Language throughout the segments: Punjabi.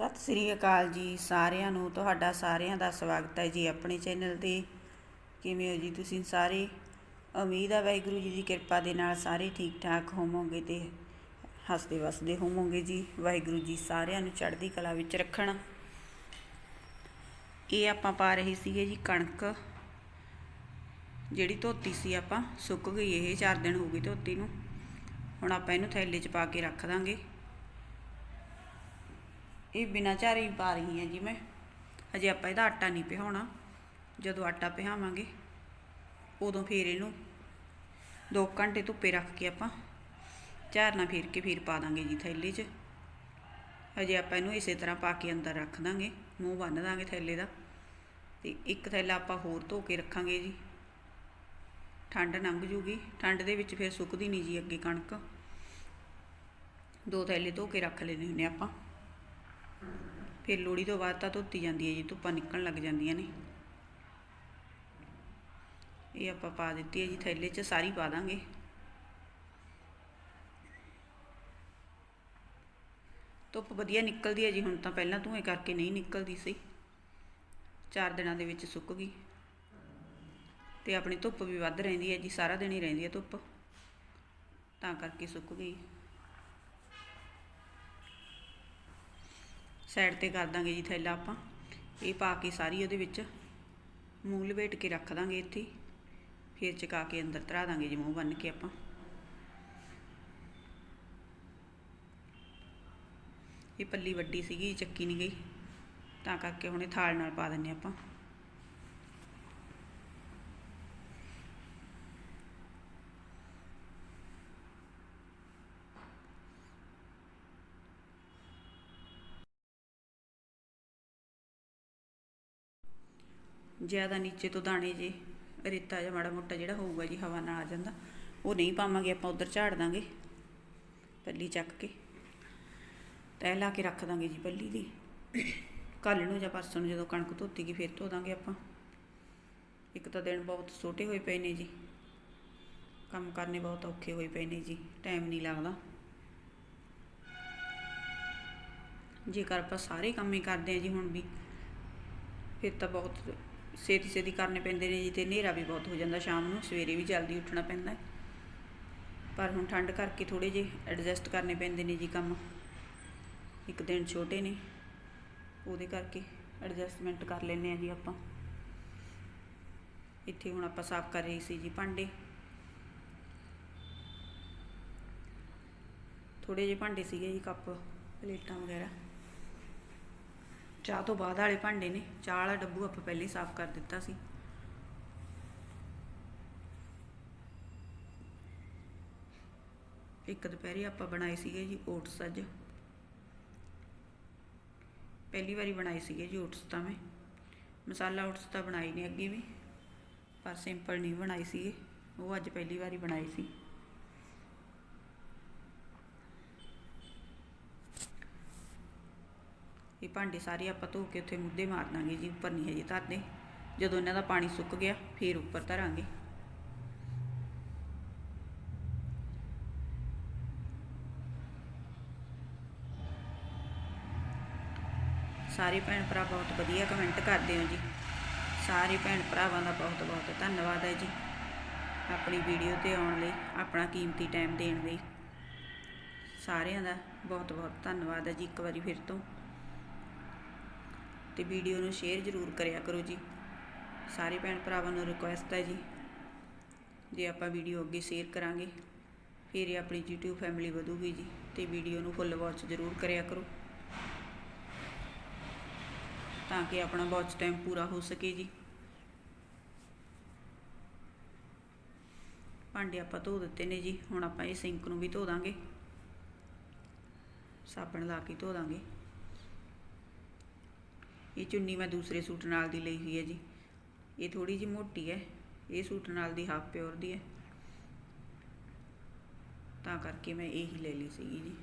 ਸਤਿ ਸ੍ਰੀ ਅਕਾਲ ਜੀ ਸਾਰਿਆਂ ਨੂੰ, ਤੁਹਾਡਾ ਸਾਰਿਆਂ ਦਾ ਸਵਾਗਤ ਹੈ ਜੀ ਆਪਣੇ ਚੈਨਲ ਤੇ। ਕਿਵੇਂ ਹੋ ਜੀ ਤੁਸੀਂ ਸਾਰੇ? ਉਮੀਦ ਹੈ ਵਾਹਿਗੁਰੂ ਜੀ ਦੀ ਕਿਰਪਾ ਦੇ ਨਾਲ ਸਾਰੇ ਠੀਕ ਠਾਕ ਹੋਵੋਗੇ ਤੇ ਹੱਸਦੇ ਵਸਦੇ ਹੋਵੋਗੇ ਜੀ। ਵਾਹਿਗੁਰੂ ਜੀ ਸਾਰਿਆਂ ਨੂੰ ਚੜ੍ਹਦੀ ਕਲਾ ਵਿੱਚ ਰੱਖਣ। ਇਹ ਆਪਾਂ ਪਾ ਰਹੇ ਸੀਗੇ ਜੀ ਕਣਕ। ਜਿਹੜੀ ਧੋਤੀ ਸੀ ਆਪਾਂ, ਸੁੱਕ ਗਈ ਇਹ 4 ਦਿਨ ਹੋ ਗਏ ਧੋਤੀ ਨੂੰ। ਹੁਣ ਆਪਾਂ ਇਹਨੂੰ ਥੈਲੇ 'ਚ ਪਾ ਕੇ ਰੱਖ ਦਾਂਗੇ। ਇਹ ਬਿਨਾਂ ਝਾਰੀ ਪਾ ਰਹੀ ਹਾਂ ਜੀ ਮੈਂ। ਹਜੇ ਆਪਾਂ ਇਹਦਾ ਆਟਾ ਨਹੀਂ ਪਿਹਾਉਣਾ। ਜਦੋਂ ਆਟਾ ਪਿਹਾਵਾਂਗੇ, ਉਦੋਂ ਫਿਰ ਇਹਨੂੰ 2 ਘੰਟੇ ਧੁੱਪੇ ਰੱਖ ਕੇ ਆਪਾਂ ਝਾਰਨਾ ਫੇਰ ਕੇ ਫਿਰ ਪਾ ਦਾਂਗੇ ਜੀ ਥੈਲੇ 'ਚ। ਹਜੇ ਆਪਾਂ ਇਹਨੂੰ ਇਸੇ ਤਰ੍ਹਾਂ ਪਾ ਕੇ ਅੰਦਰ ਰੱਖ ਦਾਂਗੇ, ਮੂੰਹ ਬੰਨ ਦਾਂਗੇ ਥੈਲੇ ਦਾ। ਤੇ ਇੱਕ ਥੈਲਾ ਆਪਾਂ ਹੋਰ ਧੋ ਕੇ ਰੱਖਾਂਗੇ ਜੀ। ਠੰਡ ਲੰਘ ਜੂਗੀ। ਠੰਡ ਦੇ ਵਿੱਚ ਫਿਰ ਸੁੱਕਦੀ ਨਹੀਂ ਜੀ ਅੱਗੇ ਕਣਕ। ਦੋ ਥੈਲੇ ਧੋ ਕੇ ਰੱਖ ਲੈਣੇ ਹੁੰਦੇ ਆਪਾਂ। ਫਿਰ ਲੋੜੀ ਤੋਂ ਬਾਅਦ ਤਾਂ ਧੋਤੀ ਜਾਂਦੀ ਹੈ ਜੀ, ਧੁੱਪਾਂ ਨਿਕਲਣ ਲੱਗ ਜਾਂਦੀਆਂ ਨੇ। ਇਹ ਆਪਾਂ ਪਾ ਦਿੱਤੀ ਹੈ ਜੀ, ਥੈਲੇ 'ਚ ਸਾਰੀ ਪਾ ਦਾਂਗੇ। ਧੁੱਪ ਵਧੀਆ ਨਿਕਲਦੀ ਹੈ ਜੀ, ਹੁਣ ਤਾਂ ਪਹਿਲਾਂ ਧੂਏ ਕਰਕੇ ਨਹੀਂ ਨਿਕਲਦੀ ਸੀ। ਚਾਰ ਦਿਨਾਂ ਦੇ ਵਿੱਚ ਸੁੱਕ ਗਈ। ਤੇ ਆਪਣੀ ਧੁੱਪ ਵੀ ਵੱਧ ਰਹਿੰਦੀ ਹੈ ਜੀ, ਸਾਰਾ ਦਿਨ ਹੀ ਰਹਿੰਦੀ ਹੈ ਧੁੱਪ। ਤਾਂ ਕਰਕੇ ਸੁੱਕ ਗਈ। ਸਾਈਡ ਤੇ ਕਰ ਦਾਂਗੇ ਜੀ ਥੈਲਾ ਆਪਾਂ। ਇਹ ਪਾ ਕੇ ਸਾਰੀ ਉਹਦੇ ਵਿੱਚ। ਮੂੰਹ ਲਪੇਟ ਕੇ ਰੱਖ ਦਾਂਗੇ ਇੱਥੇ। ਫਿਰ ਚਕਾ ਕੇ ਅੰਦਰ ਧਰਾ ਦਾਂਗੇ ਜੀ ਮੂੰਹ ਬੰਨ ਕੇ ਆਪਾਂ। ਇਹ ਪੱਲੀ ਵੱਡੀ ਸੀਗੀ, ਚੱਕੀ ਨਹੀਂ ਗਈ। ਤਾਂ ਕਰਕੇ ਹੁਣੇ ਥਾਲ ਨਾਲ ਪਾ ਦਿੰਨੇ ਆਪਾਂ। ਜ਼ਿਆਦਾ ਨੀਚੇ ਤੋਂ ਦਾਣੇ ਜੇ, ਰੇਤਾ ਜਾਂ ਮਾੜਾ ਮੋਟਾ ਜਿਹੜਾ ਹੋਊਗਾ ਜੀ, ਹਵਾ ਨਾਲ ਆ ਜਾਂਦਾ, ਉਹ ਨਹੀਂ ਪਾਵਾਂਗੇ, ਆਪਾਂ ਉਧਰ ਝਾੜ ਦਾਂਗੇ, ਪੱਲੀ ਚੱਕ ਕੇ, ਤੈ ਲਾ ਕੇ ਰੱਖ ਦਾਂਗੇ ਜੀ ਪੱਲੀ ਦੀ। ਕੱਲ ਨੂੰ ਜਾਂ ਪਰਸੋਂ ਨੂੰ ਜਦੋਂ ਕਣਕ ਧੋਤੀ ਗਈ ਫਿਰ ਧੋ ਦਾਂਗੇ ਆਪਾਂ। ਇੱਕ ਤਾਂ ਦਿਨ ਬਹੁਤ ਛੋਟੇ ਹੋਏ ਪਏ ਨੇ ਜੀ। ਕੰਮ ਕਰਨੇ ਬਹੁਤ ਔਖੇ ਹੋਏ ਪਏ ਨੇ ਜੀ, ਟਾਈਮ ਨਹੀਂ ਲੱਗਦਾ। ਜੇਕਰ ਆਪਾਂ ਸਾਰੇ ਕੰਮ ਹੀ ਕਰਦੇ ਆ ਜੀ ਹੁਣ ਵੀ, ਫਿਰ ਤਾਂ ਬਹੁਤ ਛੇਤੀ ਛੇਤੀ ਕਰਨੇ ਪੈਂਦੇ ਨੇ ਜੀ ਤੇ ਹਨੇਰਾ ਵੀ ਬਹੁਤ ਹੋ ਜਾਂਦਾ ਸ਼ਾਮ ਨੂੰ, ਸਵੇਰੇ ਵੀ ਜਲਦੀ ਉੱਠਣਾ ਪੈਂਦਾ। ਪਰ ਹੁਣ ਠੰਡ ਕਰਕੇ ਥੋੜੇ ਜਿਹੇ ਐਡਜਸਟ ਕਰਨੇ ਪੈਂਦੇ ਨੇ ਜੀ ਕੰਮ। ਇੱਕ ਦਿਨ ਛੋਟੇ ਨੇ, ਉਹਦੇ ਕਰਕੇ ਐਡਜਸਟਮੈਂਟ ਕਰ ਲੈਨੇ ਆ ਜੀ ਆਪਾਂ। ਇੱਥੇ ਹੁਣ ਆਪਾਂ ਸਾਫ਼ ਕਰ ਰਹੀ ਸੀ ਜੀ ਭਾਂਡੇ। ਥੋੜੇ ਜਿਹੇ ਭਾਂਡੇ ਸੀਗੇ ਜੀ, ਕੱਪ, ਪਲੇਟਾਂ ਵਗੈਰਾ। ਚਾਹ ਤੋਂ ਬਾਅਦ ਵਾਲੇ ਭਾਂਡੇ ਨੇ, ਚਾਹ ਵਾਲਾ ਡੱਬੂ ਆਪਾਂ ਪਹਿਲੇ ਹੀ ਸਾਫ਼ ਕਰ ਦਿੱਤਾ ਸੀ। ਇੱਕ ਦੁਪਹਿਰੇ ਆਪਾਂ ਬਣਾਏ ਸੀਗੇ ਜੀ ਓਟਸ ਅੱਜ। ਪਹਿਲੀ ਵਾਰੀ ਬਣਾਏ ਸੀਗੇ ਜੀ ਓਟਸ ਤਾਂ ਮੈਂ। ਮਸਾਲਾ ਓਟਸ ਤਾਂ ਬਣਾਈ ਨਹੀਂ ਅੱਗੇ ਵੀ, ਪਰ ਸਿੰਪਲ ਨਹੀਂ ਬਣਾਈ ਸੀਗੇ, ਉਹ ਅੱਜ ਪਹਿਲੀ ਵਾਰੀ ਬਣਾਈ ਸੀ। ਇਹ ਭਾਂਡੇ ਸਾਰੇ ਆਪਾਂ ਧੋ ਕੇ ਉੱਥੇ ਮੁੱਦੇ ਮਾਰ ਦਾਂਗੇ ਜੀ, ਉੱਪਰ ਨਹੀਂ ਹਜੇ ਧਰਦੇ। ਜਦੋਂ ਇਹਨਾਂ ਦਾ ਪਾਣੀ ਸੁੱਕ ਗਿਆ, ਫਿਰ ਉੱਪਰ ਧਰਾਂਗੇ। ਸਾਰੇ ਭੈਣ ਭਰਾ ਬਹੁਤ ਵਧੀਆ ਕਮੈਂਟ ਕਰਦੇ ਹੋ ਜੀ। ਸਾਰੇ ਭੈਣ ਭਰਾਵਾਂ ਦਾ ਬਹੁਤ ਬਹੁਤ ਧੰਨਵਾਦ ਹੈ ਜੀ, ਆਪਣੀ ਵੀਡੀਓ ਤੇ ਆਉਣ ਲਈ, ਆਪਣਾ ਕੀਮਤੀ ਟਾਈਮ ਦੇਣ ਲਈ। ਸਾਰਿਆਂ ਦਾ ਬਹੁਤ ਬਹੁਤ ਧੰਨਵਾਦ ਹੈ ਜੀ, ਇੱਕ ਵਾਰੀ ਫਿਰ ਤੋਂ। ਅਤੇ ਵੀਡੀਓ ਨੂੰ ਸ਼ੇਅਰ ਜ਼ਰੂਰ ਕਰਿਆ ਕਰੋ ਜੀ। ਸਾਰੇ ਭੈਣ ਭਰਾਵਾਂ ਨੂੰ ਰਿਕੁਐਸਟ ਹੈ ਜੀ। ਜੇ ਆਪਾਂ ਵੀਡੀਓ ਅੱਗੇ ਸ਼ੇਅਰ ਕਰਾਂਗੇ, ਫਿਰ ਇਹ ਆਪਣੀ YouTube ਫੈਮਿਲੀ ਵਧੂਗੀ ਜੀ ਤੇ ਵੀਡੀਓ ਨੂੰ ਫੁੱਲ ਵਾਚ ਜ਼ਰੂਰ ਕਰਿਆ ਕਰੋ। ਤਾਂ ਕਿ ਆਪਣਾ ਵਾਚ ਟਾਈਮ ਪੂਰਾ ਹੋ ਸਕੇ ਜੀ। ਭਾਂਡੇ ਆਪਾਂ ਧੋ ਦਿੱਤੇ ਨੇ ਜੀ, ਹੁਣ ਆਪਾਂ ਇਹ ਸਿੰਕ ਨੂੰ ਵੀ ਧੋ ਦਾਂਗੇ। ਸਾਬਣ ਲਾ ਕੇ ਧੋ ਦਾਂਗੇ। ਇਹ ਚੁੰਨੀ ਮੈਂ ਦੂਸਰੇ ਸੂਟ ਨਾਲ ਦੀ ਲਈ ਹੋਈ ਹੈ ਜੀ। ਇਹ ਥੋੜੀ ਜਿਹੀ ਮੋਟੀ ਹੈ। ਇਹ ਸੂਟ ਨਾਲ ਦੀ ਹਾਫ ਪਿਓਰ ਦੀ ਹੈ। ਤਾਂ ਕਰਕੇ ਮੈਂ ਇਹੀ ਲੈ ਲਈ ਸੀਗੀ ਜੀ।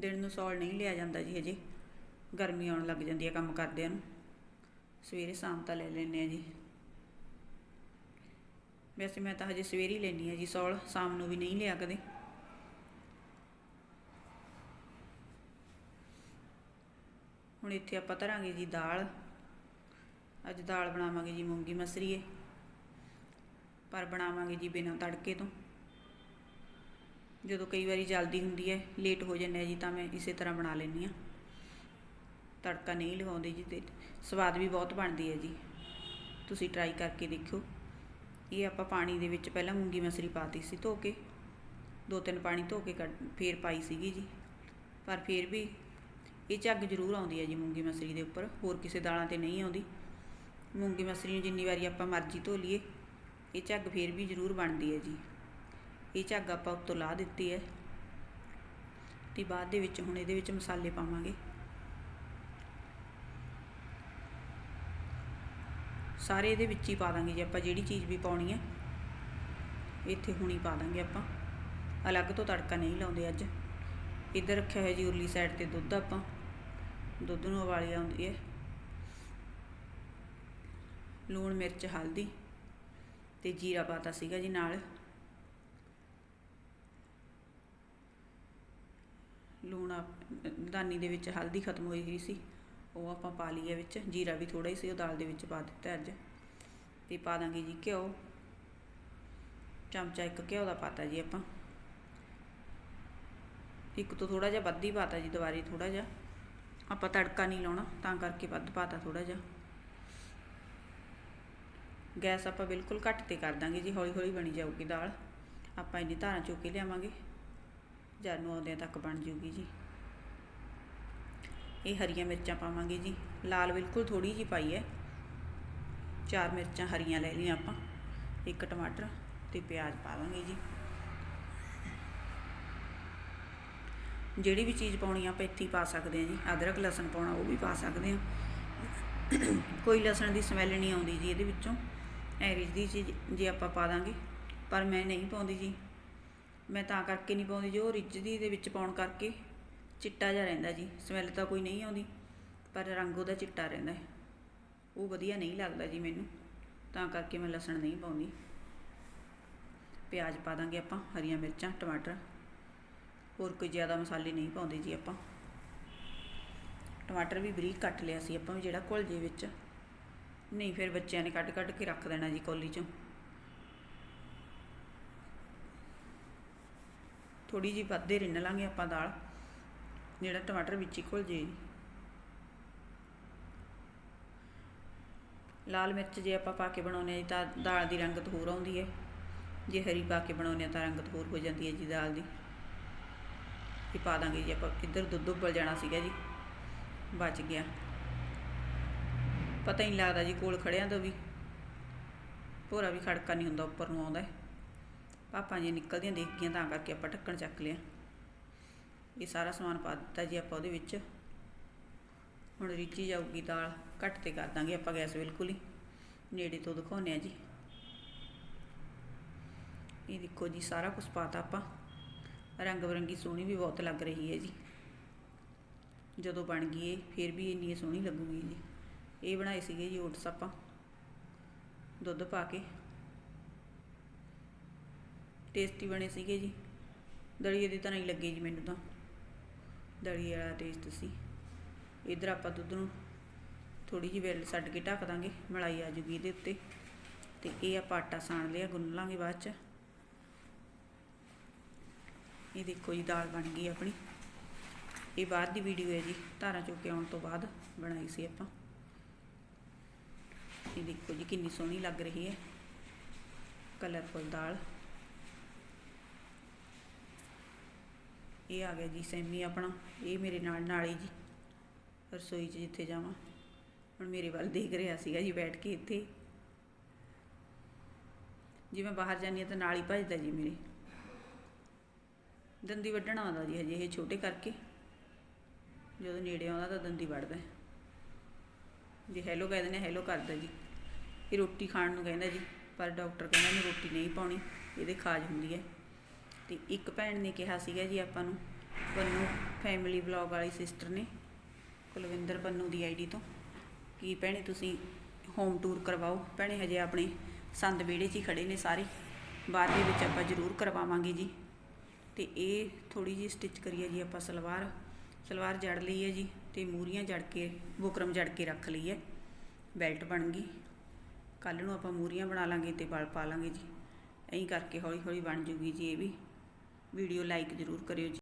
ਦਿਨ ਨੂੰ ਸੌਲ ਨਹੀਂ ਲਿਆ ਜਾਂਦਾ ਜੀ ਹਜੇ। ਗਰਮੀ ਆਉਣ ਲੱਗ ਜਾਂਦੀ ਹੈ ਕੰਮ ਕਰਦਿਆਂ ਨੂੰ। ਸਵੇਰੇ ਸ਼ਾਮ ਤਾਂ ਲੈ ਲੈਂਦੇ ਆ ਜੀ। ਵੈਸੇ ਮੈਂ ਤਾਂ ਹਜੇ ਸਵੇਰੇ ਹੀ ਲੈਣੀ ਆ ਜੀ ਸੌਲ। ਸ਼ਾਮ ਨੂੰ ਵੀ ਨਹੀਂ ਲਿਆ ਕਦੇ। ਹੁਣ ਇੱਥੇ ਆਪਾਂ ਧਰਾਂਗੇ ਜੀ ਦਾਲ। ਅੱਜ ਦਾਲ ਬਣਾਵਾਂਗੇ ਜੀ ਮੂੰਗੀ ਮਸਰੀਏ ਪਰ ਬਣਾਵਾਂਗੇ ਜੀ ਬਿਨਾਂ ਤੜਕੇ ਤੋਂ। ਜਦੋਂ ਕਈ ਵਾਰੀ ਜਲਦੀ ਹੁੰਦੀ ਹੈ ਲੇਟ ਹੋ ਜਾਂਦੇ ਆ ਜੀ, ਤਾਂ ਮੈਂ ਇਸੇ ਤਰ੍ਹਾਂ ਬਣਾ ਲੈਂਦੀ ਆ ਤੜਕਾ ਨਹੀਂ ਲਗਾਉਂਦੀ ਜੀ ਤੇ ਸਵਾਦ ਵੀ ਬਹੁਤ ਬਣਦੀ ਹੈ ਜੀ। ਤੁਸੀਂ ਟਰਾਈ ਕਰਕੇ ਦੇਖਿਓ। ਇਹ ਆਪਾਂ ਪਾਣੀ ਦੇ ਵਿੱਚ ਪਹਿਲਾਂ ਮੂੰਗੀ ਮਸਰੀ ਪਾਤੀ ਸੀ ਧੋ ਕੇ। ਦੋ ਤਿੰਨ ਪਾਣੀ ਧੋ ਕੇ ਕੱਢ, ਫੇਰ ਪਾਈ ਸੀਗੀ ਜੀ। ਪਰ ਫੇਰ ਵੀ ਇਹ ਝੱਗ ਜ਼ਰੂਰ ਆਉਂਦੀ ਹੈ ਜੀ ਮੂੰਗੀ ਮਸਰੀ ਦੇ ਉੱਪਰ, ਹੋਰ ਕਿਸੇ ਦਾਲਾਂ ਤੇ ਨਹੀਂ ਆਉਂਦੀ। ਮੂੰਗੀ ਮਸਰੀ ਨੂੰ ਜਿੰਨੀ ਵਾਰੀ ਆਪਾਂ ਮਰਜ਼ੀ ਧੋ ਲਈਏ, ਇਹ ਝੱਗ ਫੇਰ ਵੀ ਜ਼ਰੂਰ ਬਣਦੀ ਹੈ ਜੀ। ਇਹ ਝੱਗ ਆਪਾਂ ਉੱਤੋਂ ਲਾ ਦਿੱਤੀ ਹੈ ਤੇ ਬਾਅਦ ਦੇ ਵਿੱਚ ਹੁਣ ਇਹਦੇ ਵਿੱਚ ਮਸਾਲੇ ਪਾਵਾਂਗੇ। ਸਾਰੇ ਇਹਦੇ ਵਿੱਚ ਹੀ ਪਾ ਦਾਂਗੇ ਜੀ ਆਪਾਂ, ਜਿਹੜੀ ਚੀਜ਼ ਵੀ ਪਾਉਣੀ ਹੈ, ਇੱਥੇ ਹੁਣੀ ਪਾ ਦਾਂਗੇ ਆਪਾਂ। ਅਲੱਗ ਤੋਂ ਤੜਕਾ ਨਹੀਂ ਲਾਉਂਦੇ ਅੱਜ। ਇੱਧਰ ਰੱਖਿਆ ਹੋਇਆ ਜੀ ਉਰਲੀ ਸਾਈਡ ਤੇ ਦੁੱਧ ਆਪਾਂ। ਦੁੱਧ ਨੂੰ ਉਬਾਲੀ ਆਉਂਦੀ ਹੈ ਲੂਣ, ਮਿਰਚ, ਹਲਦੀ ਤੇ ਜੀਰਾ ਪਾਤਾ ਸੀਗਾ ਜੀ ਨਾਲ। ਲੂਣ ਆਪ- ਦਾਨੀ ਦੇ ਵਿੱਚ ਹਲਦੀ ਖਤਮ ਹੋਈ ਹੋਈ ਸੀ। ਉਹ ਆਪਾਂ ਪਾ ਲਈ ਹੈ ਵਿੱਚ, ਜੀਰਾ ਵੀ ਥੋੜਾ ਹੀ ਸੀ, ਉਹ ਦਾਲ ਦੇ ਵਿੱਚ ਪਾ ਦਿੱਤਾ ਅੱਜ। ਤੇ ਪਾ ਦਾਂਗੇ ਜੀ ਘਿਓ। ਚਮਚਾ ਇੱਕ ਘਿਓ ਦਾ ਪਾਤਾ ਜੀ ਆਪਾਂ। ਇੱਕ ਤੋਂ ਥੋੜਾ ਜਿਹਾ ਵੱਧ ਹੀ ਪਾਤਾ ਜੀ, ਦੁਬਾਰੇ ਥੋੜਾ ਜਿਹਾ। ਆਪਾਂ ਤੜਕਾ ਨਹੀਂ ਲਾਉਣਾ, ਤਾਂ ਕਰਕੇ ਵੱਧ ਪਾਤਾ ਥੋੜਾ ਜਿਹਾ। ਗੈਸ ਆਪਾਂ ਬਿਲਕੁਲ ਘੱਟ ਤੇ ਕਰ ਦਾਂਗੇ ਜੀ ਹੌਲੀ ਹੌਲੀ ਬਣੀ ਜਾਊਗੀ ਦਾਲ। ਆਪਾਂ ਇੰਨੀ ਧਾਰਾਂ ਚੁੱਕ ਕੇ ਲਿਆਵਾਂਗੇ ਜਦ ਨੂੰ ਆਉਂਦਿਆਂ ਤੱਕ ਬਣ ਜੂਗੀ ਜੀ। ਇਹ ਹਰੀਆਂ ਮਿਰਚਾਂ ਪਾਵਾਂਗੇ ਜੀ। ਲਾਲ ਬਿਲਕੁਲ ਥੋੜੀ ਜੀ ਪਾਈ ਹੈ। ਚਾਰ ਮਿਰਚਾਂ ਹਰੀਆਂ ਲੈ ਲਈਆਂ ਆਪਾਂ। ਇੱਕ ਟਮਾਟਰ ਤੇ ਪਿਆਜ਼ ਪਾਵਾਂਗੇ ਜੀ। ਜਿਹੜੀ ਵੀ ਚੀਜ਼ ਪਾਉਣੀ ਆ, ਆਪਾਂ ਪਾ ਸਕਦੇ ਹਾਂ ਜੀ। ਅਦਰਕ, ਲਸਣ ਪਾਉਣਾ, ਉਹ ਵੀ ਪਾ ਸਕਦੇ ਹਾਂ ਕੋਈ ਲਸਣ ਦੀ ਸਮੈਲ ਨਹੀਂ ਆਉਂਦੀ ਜੀ ਇਹਦੇ ਵਿੱਚੋਂ। ਐਵਰੇਜ ਦੀ ਚੀਜ਼ ਜੇ ਆਪਾਂ ਪਾ ਦਾਂਗੇ। ਪਰ ਮੈਂ ਨਹੀਂ ਪਾਉਂਦੀ ਜੀ। ਮੈਂ ਤਾਂ ਕਰਕੇ ਨਹੀਂ ਪਾਉਂਦੀ ਜੋ। ਰਿੱਝਦੀ ਦੇ ਵਿੱਚ ਪਾਉਣ ਕਰਕੇ ਚਿੱਟਾ ਜਿਹਾ ਰਹਿੰਦਾ ਜੀ। ਸਮੈਲ ਤਾਂ ਕੋਈ ਨਹੀਂ ਆਉਂਦੀ। ਪਰ ਰੰਗ ਉਹਦਾ ਚਿੱਟਾ ਰਹਿੰਦਾ ਹੈ। ਉਹ ਵਧੀਆ ਨਹੀਂ ਲੱਗਦਾ ਜੀ ਮੈਨੂੰ। ਤਾਂ ਕਰਕੇ ਮੈਂ ਲਸਣ ਨਹੀਂ ਪਾਉਂਦੀ। ਪਿਆਜ਼ ਪਾ ਦਾਂਗੇ ਆਪਾਂ, ਹਰੀਆਂ ਮਿਰਚਾਂ, ਟਮਾਟਰ। ਹੋਰ ਕੋਈ ਜ਼ਿਆਦਾ ਮਸਾਲੇ ਨਹੀਂ ਪਾਉਂਦੇ ਜੀ ਆਪਾਂ। ਟਮਾਟਰ ਵੀ ਬਰੀਕ ਕੱਟ ਲਿਆ ਸੀ ਆਪਾਂ ਵੀ ਜਿਹੜਾ ਘੁਲ ਜੇ ਵਿੱਚ। ਨਹੀਂ ਫਿਰ ਬੱਚਿਆਂ ਨੇ ਕੱਢ ਕੱਢ ਕੇ ਰੱਖ ਦੇਣਾ ਜੀ ਕੌਲੀ 'ਚੋਂ। ਥੋੜੀ ਜੀ ਵੱਧੇ ਰਿੰਨ ਲਾਂਗੇ ਆਪਾਂ ਦਾਲ, ਜਿਹੜਾ ਟਮਾਟਰ ਵਿੱਚ ਹੀ ਘੁਲ ਜੇ ਜੀ। ਲਾਲ ਮਿਰਚ ਜੇ ਆਪਾਂ ਪਾ ਕੇ ਬਣਾਉਂਦੇ ਹਾਂ ਜੀ ਤਾਂ ਦਾਲ ਦੀ ਰੰਗਤ ਹੋਰ ਆਉਂਦੀ ਹੈ। ਜੇ ਹਰੀ ਪਾ ਕੇ ਬਣਾਉਂਦੇ ਹਾਂ ਤਾਂ ਰੰਗਤ ਹੋਰ ਹੋ ਜਾਂਦੀ ਹੈ ਜੀ ਦਾਲ ਦੀ। ਇਹ ਪਾ ਦਾਂਗੇ ਜੀ, ਆਪਾਂ ਇੱਧਰ ਦੁੱਧ ਉਬਲ ਜਾਣਾ ਸੀਗਾ ਜੀ, ਬਚ ਗਿਆ। ਪਤਾ ਹੀ ਨਹੀਂ ਲੱਗਦਾ ਜੀ, ਕੋਲ ਖੜਿਆਂ ਤੋਂ ਵੀ। ਭੋਰਾ ਵੀ ਖੜਕਾ ਨਹੀਂ ਹੁੰਦਾ, ਉੱਪਰ ਨੂੰ ਆਉਂਦਾ ਪਾਪਾ ਜੀ ਨਿਕਲਦੀਆਂ ਦੇਖ ਗਈਆਂ ਤਾਂ ਕਰਕੇ ਆਪਾਂ ਢੱਕਣ ਚੱਕ ਲਿਆ। ਇਹ ਸਾਰਾ ਸਮਾਨ ਪਾ ਦਿੱਤਾ ਜੀ ਆਪਾਂ ਉਹਦੇ ਵਿੱਚ। ਹੁਣ ਰਿੱਝੀ ਜਾਊਗੀ ਦਾਲ, ਘੱਟ ਤੇ ਕਰ ਦਾਂਗੇ ਆਪਾਂ ਗੈਸ ਬਿਲਕੁਲ ਹੀ। ਨੇੜੇ ਤੋਂ ਦਿਖਾਉਂਦੇ ਆ ਜੀ। ਇਹ ਦੇਖੋ ਜੀ, ਸਾਰਾ ਕੁਝ ਪਾਤਾ ਆਪਾਂ। ਰੰਗ ਬਰੰਗੀ ਸੋਹਣੀ ਵੀ ਬਹੁਤ ਲੱਗ ਰਹੀ ਹੈ ਜੀ। ਜਦੋਂ ਬਣ ਗਈ ਇਹ, ਫਿਰ ਵੀ ਇੰਨੀ ਸੋਹਣੀ ਲੱਗੂਗੀ ਜੀ। ਇਹ ਬਣਾਏ ਸੀਗੇ ਜੀ ਓਟਸ ਆਪਾਂ। ਦੁੱਧ ਪਾ ਕੇ। ਟੇਸਟੀ ਬਣੇ ਸੀਗੇ ਜੀ। ਦਲੀਏ ਦੀ ਤਰ੍ਹਾਂ ਹੀ ਲੱਗੇ ਜੀ ਮੈਨੂੰ ਤਾਂ। ਦਲੀਏ ਵਾਲਾ ਟੇਸਟ ਸੀ। ਇਧਰ ਆਪਾਂ ਦੁੱਧ ਨੂੰ ਥੋੜੀ ਜਿਹੀ ਵੇਲ ਛੱਡ ਕੇ ਢੱਕ ਦਾਂਗੇ। ਮਲਾਈ ਆ ਜੂਗੀ ਇਹਦੇ ਉੱਤੇ। ਤੇ ਇਹ ਆਪਾਂ ਆਟਾ ਸਾਣ ਲਿਆ, ਗੁੰਨ ਲਾਂਗੇ ਬਾਅਦ ਚ। ਇਹ ਦੇਖੋ ਜੀ, ਦਾਲ ਬਣ ਗਈ ਆਪਣੀ। ਇਹ ਬਾਅਦ ਦੀ ਵੀਡੀਓ ਹੈ ਜੀ, ਧਾਰਾਂ ਚੋ ਕੇ ਆਉਣ ਤੋਂ ਬਾਅਦ ਬਣਾਈ ਸੀ ਆਪਾਂ। ਇਹ ਦੇਖੋ ਜੀ, ਕਿੰਨੀ ਸੋਹਣੀ ਲੱਗ ਰਹੀ ਹੈ। ਕਲਰਫੁਲ ਦਾਲ। ਇਹ ਆ ਗਿਆ ਜੀ, ਸੈਮੀ ਆਪਣਾ। ਇਹ ਮੇਰੇ ਨਾਲ ਨਾਲ ਹੀ ਜੀ, ਰਸੋਈ 'ਚ ਜਿੱਥੇ ਜਾਵਾਂ। ਹੁਣ ਮੇਰੇ ਵੱਲ ਦੇਖ ਰਿਹਾ ਸੀਗਾ ਜੀ, ਬੈਠ ਕੇ ਇੱਥੇ। ਜੇ ਮੈਂ ਬਾਹਰ ਜਾਂਦੀ ਹਾਂ ਤਾਂ ਨਾਲ ਹੀ ਭੱਜਦਾ ਜੀ ਮੇਰੇ। ਦੰਦੀ ਵੱਢਣ ਆਉਂਦਾ ਜੀ ਹਜੇ, ਇਹ ਛੋਟੇ ਕਰਕੇ। ਜਦੋਂ ਨੇੜੇ ਆਉਂਦਾ ਤਾਂ ਦੰਦੀ ਵੱਢਦਾ। ਹੈ। ਜੇ ਹੈਲੋ ਕਹਿ ਦਿੰਦੇ ਹੈਲੋ ਕਰਦਾ ਜੀ। ਇਹ ਰੋਟੀ ਖਾਣ ਨੂੰ ਕਹਿੰਦਾ ਜੀ, ਪਰ ਡਾਕਟਰ ਕਹਿੰਦਾ ਇਹਨੂੰ ਰੋਟੀ ਨਹੀਂ ਪਾਉਣੀ, ਇਹਦੇ ਖਾਜ ਹੁੰਦੀ ਹੈ। ਤੇ ਇੱਕ ਭੈਣ ਨੇ ਕਿਹਾ ਸੀਗਾ ਜੀ ਆਪਾਂ ਨੂੰ, ਪੰਨੂ ਫੈਮਿਲੀ ਵਲੌਗ ਵਾਲੀ ਸਿਸਟਰ ਨੇ, ਕੁਲਵਿੰਦਰ ਪੰਨੂ ਦੀ ਆਈਡੀ ਤੋਂ, ਕਿ ਭੈਣੇ ਤੁਸੀਂ ਹੋਮ ਟੂਰ ਕਰਵਾਓ। ਭੈਣੇ ਹਜੇ ਆਪਣੇ ਸੰਦ ਵਿਹੜੇ 'ਚ ਹੀ ਖੜੇ ਨੇ ਸਾਰੇ, ਬਾਅਦ ਦੇ ਵਿੱਚ ਆਪਾਂ ਜ਼ਰੂਰ ਕਰਵਾਵਾਂਗੇ ਜੀ। ਤੇ ਇਹ ਥੋੜੀ ਜਿਹੀ ਸਟਿਚ ਕਰੀਏ ਜੀ ਆਪਾਂ ਸਲਵਾਰ। ਸਲਵਾਰ ਜੜ ਲਈ ਹੈ ਜੀ ਤੇ ਮੂਰੀਆਂ ਜੜ ਕੇ, ਬੁਕਰਮ ਜੜ ਕੇ ਰੱਖ ਲਈ ਹੈ। ਬੈਲਟ ਬਣ ਗਈ। ਕੱਲ ਨੂੰ ਆਪਾਂ ਮੂਰੀਆਂ ਬਣਾ ਲਾਂਗੇ ਤੇ ਬਲ ਪਾ ਲਾਂਗੇ ਜੀ। ਐਂ ਕਰਕੇ ਹੌਲੀ ਹੌਲੀ ਬਣ ਜੂਗੀ ਜੀ ਇਹ ਵੀ। ਵੀਡੀਓ ਲਾਈਕ ਜ਼ਰੂਰ ਕਰਿਓ ਜੀ।